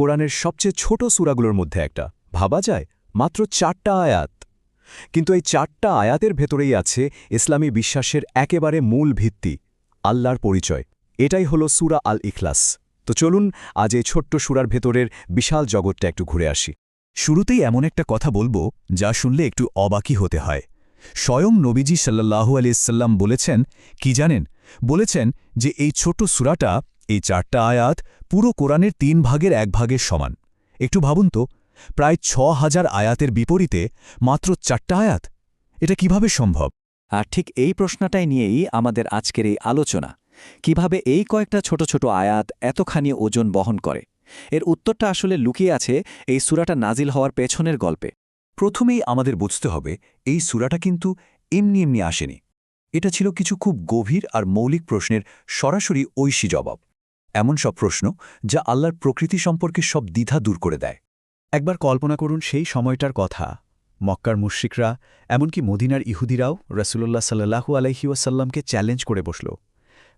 কোরআনের সবচেয়ে ছোট সূরাগুলোর মধ্যে একটা। ভাবা যায়? মাত্র চারটা আয়াত। কিন্তু এই চারটা আয়াতের ভেতরেই আছে ইসলামী বিশ্বাসের একেবারে মূল ভিত্তি, আল্লাহর পরিচয়। এটাই হলো সূরা আল ইখলাস তো চলুন আজ এই ছোট্ট সূরার ভেতরের বিশাল জগৎটা একটু ঘুরে আসি। শুরুতেই এমন একটা কথা বলব যা শুনলে একটু অবাকি হতে হয়। স্বয়ং নবীজি সাল্লাল্লাহু আলিয়াল্লাম বলেছেন, কি জানেন? বলেছেন যে এই ছোট সুরাটা এই চারটা আয়াত পুরো কোরআনের তিন ভাগের এক ভাগের সমান। একটু ভাবুন তো প্রায় ছ হাজার আয়াতের বিপরীতে মাত্র চারটা আয়াত? এটা কীভাবে সম্ভব? আর ঠিক এই প্রশ্নটাই নিয়েই আমাদের আজকের এই আলোচনা। কীভাবে এই কয়েকটা ছোট ছোট আয়াত এতখানি ওজন বহন করে? এর উত্তরটা আসলে লুকিয়ে আছে এই সুরাটা নাজিল হওয়ার পেছনের গল্পে। প্রথমেই আমাদের বুঝতে হবে এই সুরাটা কিন্তু এমনি এমনি আসেনি। এটা ছিল কিছু খুব গভীর আর মৌলিক প্রশ্নের সরাসরি ঐশী জবাব। এমন সব প্রশ্ন যা আল্লাহর প্রকৃতি সম্পর্কে সব দ্বিধা দূর করে দেয়। একবার কল্পনা করুন সেই সময়টার কথা। মক্কার মুশ্রিকরা, এমনকি মদিনার ইহুদিরাও রসুল্লাহ সাল্লাহু আলহি ওয়াসাল্লামকে চ্যালেঞ্জ করে বসল।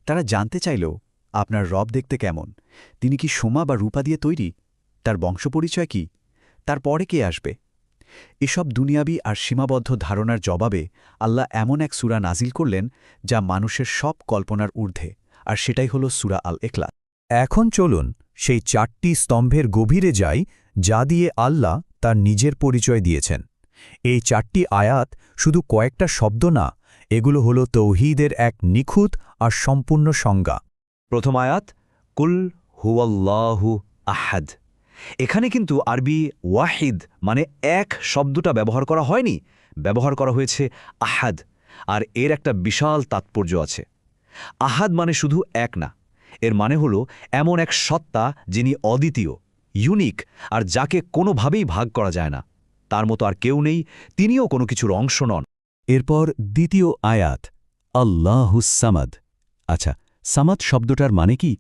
তারা জানতে চাইল, আপনার রব দেখতে কেমন? তিনি কি সোমা বা রূপা দিয়ে তৈরি? তার বংশপরিচয় কি? তার পরে কে আসবে? এসব দুনিয়াবি আর সীমাবদ্ধ ধারণার জবাবে আল্লাহ এমন এক সুরা নাজিল করলেন যা মানুষের সব কল্পনার ঊর্ধ্বে, আর সেটাই হল সুরা আল একলা এখন চলুন সেই চারটি স্তম্ভের গভীরে যাই, যা দিয়ে আল্লাহ তার নিজের পরিচয় দিয়েছেন। এই চারটি আয়াত শুধু কয়েকটা শব্দ না, এগুলো হল তৌহিদের এক নিখুঁত আর সম্পূর্ণ সংজ্ঞা। প্রথম আয়াত, কুল হুয়াল্লাহু আহাদ। এখানে কিন্তু আরবি ওয়াহিদ মানে এক শব্দটা ব্যবহার করা হয়নি, ব্যবহার করা হয়েছে আহাদ। আর এর একটা বিশাল তাৎপর্য আছে। আহাদ মানে শুধু এক না এর মানে হলো এমন এক সত্তা যিনি অদ্বিতীয় ইউনিক আর যাকে কোনোভাবেই ভাগ করা যায় না। তার মতো আর কেউ নেই, তিনিও কোনো কিছুর অংশ নন। এরপর দ্বিতীয় আয়াত আল্লাহুসামাদ আচ্ছা সামাদ শব্দটার মানে কি?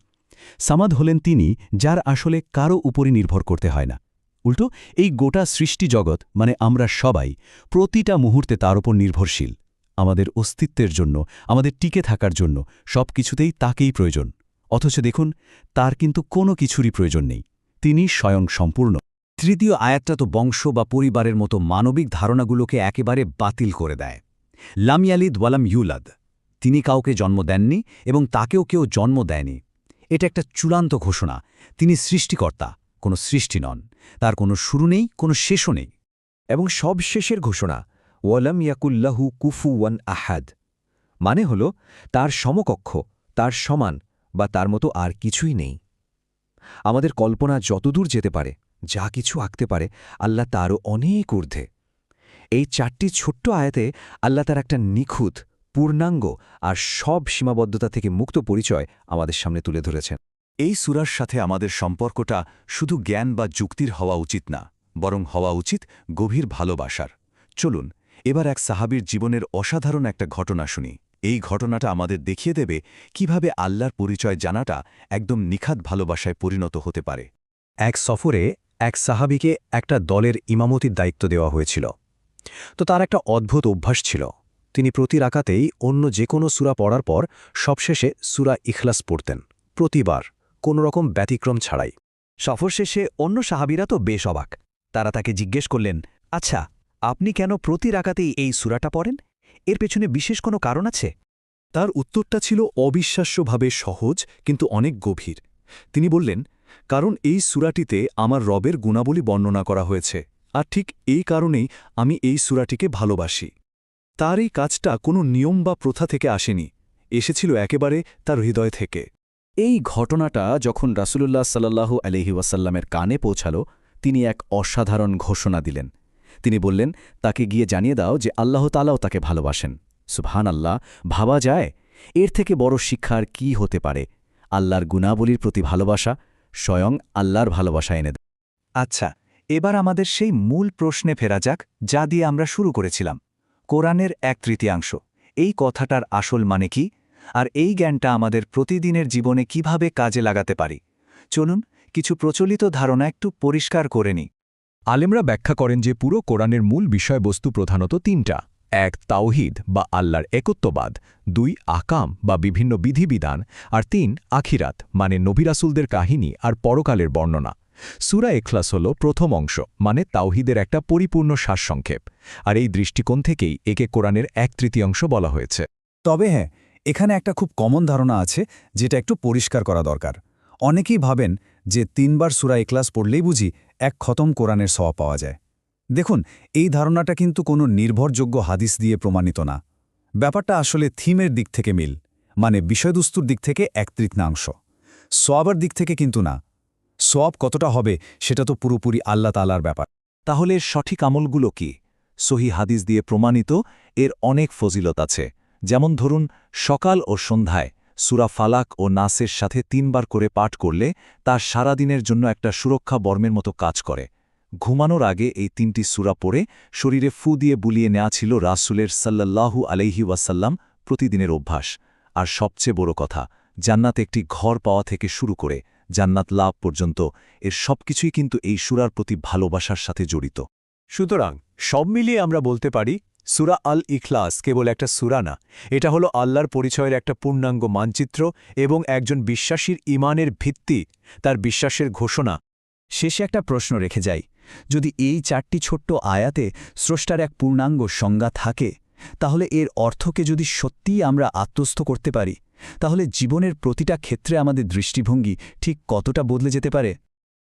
সামাদ হলেন তিনি যার আসলে কারও উপরই নির্ভর করতে হয় না। উল্টো, এই গোটা সৃষ্টি জগৎ মানে আমরা সবাই, প্রতিটা মুহূর্তে তার ওপর নির্ভরশীল। আমাদের অস্তিত্বের জন্য, আমাদের টিকে থাকার জন্য সব কিছুতেই তাকেই প্রয়োজন। অথচ দেখুন, তার কিন্তু কোনো কিছুরই প্রয়োজন নেই। তিনি স্বয়ং সম্পূর্ণ। তৃতীয় আয়াতটা তো বংশ বা পরিবারের মতো মানবিক ধারণাগুলোকে একেবারে বাতিল করে দেয়। লামিয়ালিদ ওয়ালাম ইউলাদ। তিনি কাউকে জন্ম দেননি এবং তাকেও কেউ জন্ম দেয়নি। এটা একটা চূড়ান্ত ঘোষণা। তিনি সৃষ্টিকর্তা, কোনো সৃষ্টি নন। তার কোনো শুরু নেই, কোনো শেষও নেই। এবং সব শেষের ঘোষণা ওয়ালাম ইয়াকুল্লাহু কুফু ওয়ান আহাদ মানে হল তার সমকক্ষ, তার সমান বা তার মতো আর কিছুই নেই। আমাদের কল্পনা যতদূর যেতে পারে, যা কিছু আঁকতে পারে, আল্লাহ তারও অনেক ঊর্ধ্বে। এই চারটি ছোট্ট আয়াতে আল্লাহ তার একটা নিখুঁত, পূর্ণাঙ্গ আর সব সীমাবদ্ধতা থেকে মুক্ত পরিচয় আমাদের সামনে তুলে ধরেছেন। এই সুরার সাথে আমাদের সম্পর্কটা শুধু জ্ঞান বা যুক্তির হওয়া উচিত না, বরং হওয়া উচিত গভীর ভালোবাসার। চলুন, এবার এক সাহাবির জীবনের অসাধারণ একটা ঘটনা শুনি। এই ঘটনাটা আমাদের দেখিয়ে দেবে কীভাবে আল্লাহর পরিচয় জানাটা একদম নিখাত ভালোবাসায় পরিণত হতে পারে। এক সফরে এক সাহাবিকে একটা দলের ইমামতির দায়িত্ব দেওয়া হয়েছিল। তো তার একটা অদ্ভুত অভ্যাস ছিল। তিনি প্রতি রাকাতেই অন্য যে কোনো সুরা পড়ার পর সবশেষে সুরা ইখলাস পড়তেন, প্রতিবার, কোনো রকম ব্যতিক্রম ছাড়াই। সফর শেষে অন্য সাহাবিরা তো বেশ অবাক। তারা তাকে জিজ্ঞেস করলেন আচ্ছা আপনি কেন প্রতি রাকাতেই এই সুরাটা পড়েন? এর পেছনে বিশেষ কোনো কারণ আছে? তার উত্তরটা ছিল অবিশ্বাস্যভাবে সহজ, কিন্তু অনেক গভীর। তিনি বললেন, কারণ এই সুরাটিতে আমার রবের গুণাবলী বর্ণনা করা হয়েছে, আর ঠিক এই কারণেই আমি এই সুরাটিকে ভালোবাসি। তার এই কাজটা কোনো নিয়ম বা প্রথা থেকে আসেনি, এসেছিল একেবারে তার হৃদয় থেকে। এই ঘটনাটা যখন রাসুলুল্লাহ সাল্লাহু আলহি ওয়াসাল্লামের কানে পৌঁছাল, তিনি এক অসাধারণ ঘোষণা দিলেন। তিনি বললেন, তাকে গিয়ে জানিয়ে দাও যে আল্লাহ তালাও তাকে ভালোবাসেন। সুবহান আল্লাহ ভাবা যায়? এর থেকে বড় শিক্ষার কি হতে পারে? আল্লাহর গুণাবলীর প্রতি ভালোবাসা, স্বয়ং আল্লাহর ভালোবাসা এনে দেয়। আচ্ছা এবার আমাদের সেই মূল প্রশ্নে ফেরা যাক, যা দিয়ে আমরা শুরু করেছিলাম। কোরআনের এক তৃতীয়াংশ, এই কথাটার আসল মানে কি? আর এই জ্ঞানটা আমাদের প্রতিদিনের জীবনে কীভাবে কাজে লাগাতে পারি? চলুন, কিছু প্রচলিত ধারণা একটু পরিষ্কার করে নিই। আলেমরা ব্যাখ্যা করেন যে পুরো কোরআনের মূল বিষয়বস্তু প্রধানত তিনটা। এক, তাওহিদ বা আল্লাহর একত্ববাদ। দুই, আকাম বা বিভিন্ন বিধিবিধান। আর তিন, আখিরাত মানে নবিরাসুলদের কাহিনী আর পরকালের বর্ণনা। সুরা এখলাস হল প্রথম অংশ মানে তাওহিদের একটা পরিপূর্ণ সারসংক্ষেপ। আর এই দৃষ্টিকোণ থেকেই একে কোরআনের এক তৃতীয়াংশ বলা হয়েছে। তবে হ্যাঁ এখানে একটা খুব কমন ধারণা আছে, যেটা একটু পরিষ্কার করা দরকার। অনেকেই ভাবেন যে তিনবার সুরা এক্লাস পড়লেই বুঝি এক খতম কোরআনের সওয়া পাওয়া যায়। দেখুন, এই ধারণাটা কিন্তু কোনো নির্ভরযোগ্য হাদিস দিয়ে প্রমাণিত না। ব্যাপারটা আসলে থিমের দিক থেকে মিল মানে বিষয়বস্তুর দিক থেকে এক তৃতীয়াংশ। সোয়াবার দিক থেকে কিন্তু না। সোয়াব কতটা হবে সেটা তো পুরোপুরি আল্লাহ তালার ব্যাপার। তাহলে সঠিক আমলগুলো কি? সহি হাদিস দিয়ে প্রমাণিত এর অনেক ফজিলত আছে। যেমন ধরুন, সকাল ও সন্ধ্যায় সুরা ফালাক ও নাসের সাথে তিনবার করে পাঠ করলে তার সারাদিনের জন্য একটা সুরক্ষা বর্মের মতো কাজ করে। ঘুমানোর আগে এই তিনটি সুরা পড়ে শরীরে ফু দিয়ে বুলিয়ে নেওয়া ছিল রাসুলের সাল্লাল্লাহু আলাইহি ওয়াসাল্লাম প্রতিদিনের অভ্যাস। আর সবচেয়ে বড় কথা, জান্নাত একটি ঘর পাওয়া থেকে শুরু করে জান্নাত লাভ পর্যন্ত এর সবকিছুই কিন্তু এই সুরার প্রতি ভালোবাসার সাথে জড়িত। সুতরাং সব মিলিয়ে আমরা বলতে পারি সুরা আল ইখলাস কেবল একটা সুরা না, এটা হলো আল্লাহর পরিচয়ের একটা পূর্ণাঙ্গ মানচিত্র এবং একজন বিশ্বাসীর ইমানের ভিত্তি, তার বিশ্বাসের ঘোষণা। শেষে একটা প্রশ্ন রেখে যাই, যদি এই চারটি ছোট্ট আয়াতে স্রষ্টার এক পূর্ণাঙ্গ সংজ্ঞা থাকে, তাহলে এর অর্থকে যদি সত্যিই আমরা আত্মস্থ করতে পারি, তাহলে জীবনের প্রতিটা ক্ষেত্রে আমাদের দৃষ্টিভঙ্গি ঠিক কতটা বদলে যেতে পারে?